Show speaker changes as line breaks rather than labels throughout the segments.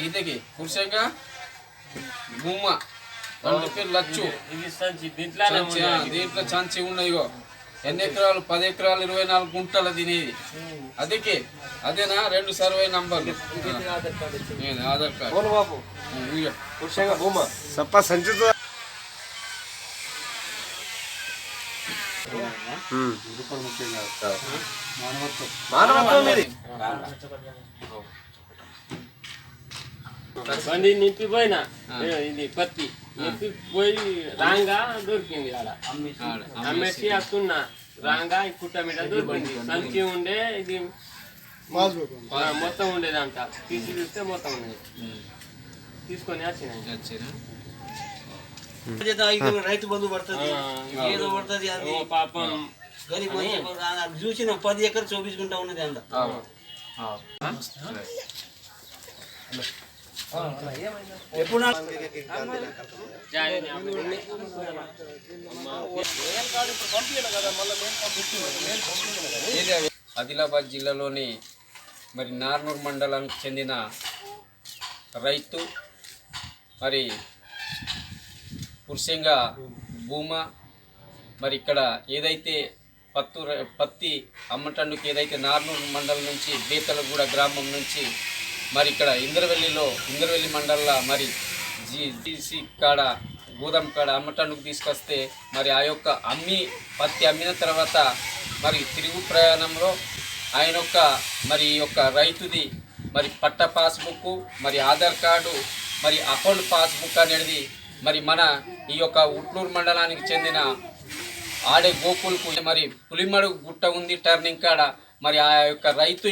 ఇదకి కుర్చంగా గుమ్మ పేరు లచ్చు దీంట్లో చంచి ఉన్నాయి ఇగో ఎన్ని ఎకరాలు పది ఎకరాలు ఇరవై నాలుగు గుంటలు తినేది అదికి అదేనా రెండు సర్వే నంబర్లు ఆధార్ కార్డు
బాబు
సప్ప
మానవత్వం మీది
బండి నింపిపోయినా ఇది పత్తి. నింపిపోయి రాంగా దొరికింది ఆడ. అమ్మేసి వస్తున్నా రాంగా ఈ కుట్ట మీద దొరికింది. సంచి ఉండే ఇది మొత్తం ఉండేదంట. తీసి చూస్తే మొత్తం ఉండేది. తీసుకొని వచ్చిన.
వచ్చినా?
రైతు బంధు పడుతుంది.
ఆ,
ఏదో పడుతుంది అది.
పాపం.
గరీబ్ చూసిన పది ఎకర్ చూపించుకుంటా ఉన్నది అంత? ఎప్పుడు
ఆదిలాబాద్ జిల్లాలోని మరి నార్నూర్ మండలానికి చెందిన రైతు మరి ముఖ్యంగా భూమా మరి ఇక్కడ ఏదైతే పత్తు పత్తి అమ్మటందుకు ఏదైతే నార్నూర్ మండలం నుంచి బీతలగూడ గ్రామం నుంచి మరి ఇక్కడ ఇంద్రవెల్లిలో ఇంద్రవెల్లి మండలంలో మరి జీ జీసీ కాడ గోదాం కాడ అమ్మటండుకు తీసుకొస్తే మరి ఆ యొక్క అమ్మి పత్తి అమ్మిన తర్వాత మరి తిరుగు ప్రయాణంలో ఆయన యొక్క మరి ఈ యొక్క రైతుది మరి పట్ట పాస్బుక్ మరి ఆధార్ కార్డు మరి అకౌంట్ పాస్బుక్ అనేది మరి మన ఈ యొక్క ఉట్నూరు మండలానికి చెందిన ఆడే గోకుల్కు మరి పులిమడు గుట్ట ఉంది టర్నింగ్ కాడ. మరి ఆ యొక్క రైతు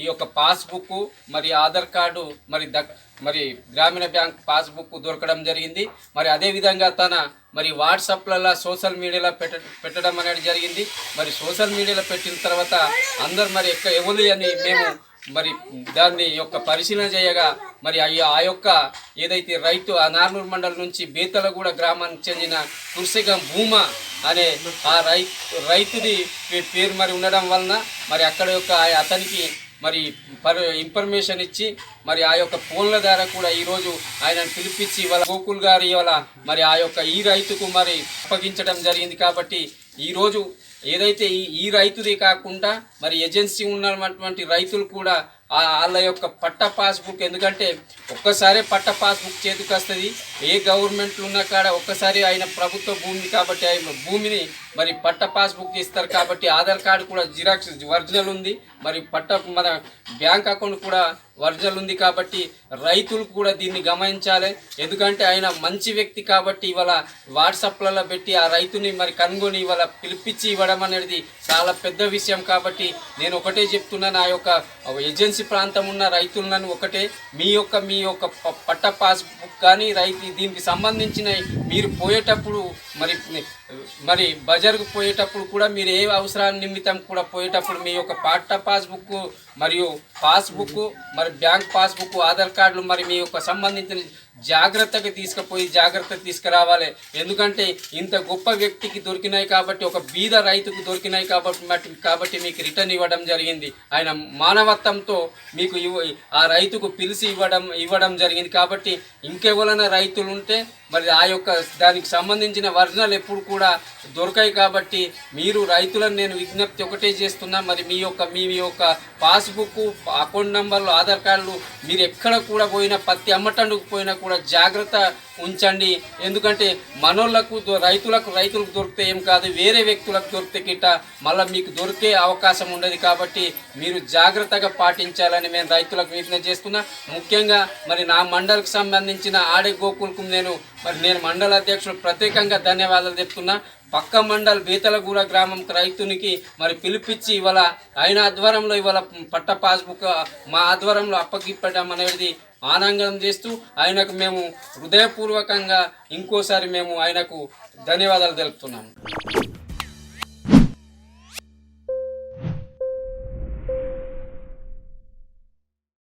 ఈ యొక్క పాస్బుక్ మరి ఆధార్ కార్డు మరి దక్ మరి గ్రామీణ బ్యాంక్ పాస్బుక్ దొరకడం జరిగింది. మరి అదేవిధంగా తన మరి వాట్సాప్లలో సోషల్ మీడియాలో పెట్ట పెట్టడం అనేది జరిగింది. మరి సోషల్ మీడియాలో పెట్టిన తర్వాత అందరు మరి ఎక్క ఎవరు అని మేము మరి దాన్ని యొక్క పరిశీలన చేయగా మరి ఆ ఆ యొక్క ఏదైతే రైతు ఆ నార్నూర్ మండలం నుంచి బేతలగూడ గ్రామానికి చెందిన కుర్సిగం భూమా అనే ఆ రై రైతుది పేరు మరి ఉండడం వలన మరి అక్కడ యొక్క అతనికి మరి పర్ ఇన్ఫర్మేషన్ ఇచ్చి మరి ఆ యొక్క ఫోన్ల ద్వారా కూడా ఈరోజు ఆయనను పిలిపించి ఇవాళ గోకుల్ గారు ఇవాళ మరి ఆ యొక్క ఈ రైతుకు మరి అప్పగించడం జరిగింది కాబట్టి ఈరోజు ఏదైతే ఈ ఈ రైతుదే కాకుండా మరి ఏజెన్సీ ఉన్నటువంటి రైతులు కూడా వాళ్ళ యొక్క పట్ట పాస్బుక్ ఎందుకంటే ఒక్కసారి పట్ట పాస్బుక్ చేతికి వస్తుంది ఏ గవర్నమెంట్లు ఉన్న కాడ ఒక్కసారి ఆయన ప్రభుత్వ భూమి కాబట్టి ఆయన భూమిని మరి పట్ట పాస్బుక్ ఇస్తారు కాబట్టి ఆధార్ కార్డు కూడా జిరాక్స్ ఒరిజినల్ ఉంది. మరి పట్ట మన బ్యాంక్ అకౌంట్ కూడా ఒరిజినల్ ఉంది కాబట్టి రైతులు కూడా దీన్ని గమనించాలి. ఎందుకంటే ఆయన మంచి వ్యక్తి కాబట్టి ఇవాళ వాట్సాప్లలో పెట్టి ఆ రైతుని మరి కనుగొని ఇవాళ పిలిపించి ఇవ్వడం అనేది చాలా పెద్ద విషయం కాబట్టి నేను ఒకటే చెప్తున్నా నా యొక్క ఏజెన్సీ ప్రాంతం ఉన్న రైతులను ఒకటే మీ యొక్క మీ యొక్క పట్ట పాస్బుక్ కానీ రైతు దీనికి సంబంధించిన మీరు పోయేటప్పుడు మరి మరి బజార్ బజార్కు పోయేటప్పుడు కూడా మీరు ఏ అవసరాల నిమిత్తం కూడా పోయేటప్పుడు మీ యొక్క పాఠ పాస్బుక్ మరియు పాస్బుక్ మరి బ్యాంక్ పాస్బుక్ ఆధార్ కార్డులు మరి మీ యొక్క సంబంధించిన జాగ్రత్తగా తీసుకుపోయి జాగ్రత్త తీసుకురావాలి. ఎందుకంటే ఇంత గొప్ప వ్యక్తికి దొరికినాయి కాబట్టి ఒక బీద రైతుకు దొరికినాయి కాబట్టి కాబట్టి మీకు రిటర్న్ ఇవ్వడం జరిగింది. ఆయన మానవత్వంతో మీకు ఇవ్వ ఆ రైతుకు పిలిచి ఇవ్వడం ఇవ్వడం జరిగింది. కాబట్టి ఇంకెవరైనా రైతులు ఉంటే మరి ఆ యొక్క దానికి సంబంధించిన వర్జనాలు ఎప్పుడు కూడా దొరకాయి కాబట్టి మీరు రైతులను నేను విజ్ఞప్తి ఒకటే చేస్తున్నా మరి మీ యొక్క మీ యొక్క పాస్బుక్ అకౌంట్ నెంబర్లు ఆధార్ కార్డులు మీరు ఎక్కడ కూడా పోయినా పత్తి అమ్మటానికి పోయినా కూడా కూడా జాగ్రత్త ఉంచండి. ఎందుకంటే మనోళ్ళకు దొ- రైతులకు రైతులకు దొరికితే ఏం కాదు వేరే వ్యక్తులకు దొరికితే గిట్ట మళ్ళీ మీకు దొరికే అవకాశం ఉండదు కాబట్టి మీరు జాగ్రత్తగా పాటించాలని మేము రైతులకు విజ్ఞప్తి చేస్తున్నా. ముఖ్యంగా మరి నా మండలకు సంబంధించిన ఆడే గోకులకు నేను మరి నేను మండల అధ్యక్షుడు ప్రత్యేకంగా ధన్యవాదాలు చెప్తున్నా. పక్క మండల్ బీతలగూడ గ్రామం రైతునికి మరి పిలిపించి ఇవాళ ఆయన ఆధ్వర్యంలో ఇవాళ పట్ట పాస్బుక్ మా ఆధ్వర్యంలో అప్పగిప్పడం అనేది ఆనందం చేస్తూ ఆయనకు మేము హృదయపూర్వకంగా ఇంకోసారి మేము ఆయనకు ధన్యవాదాలు తెలుపుతున్నాము.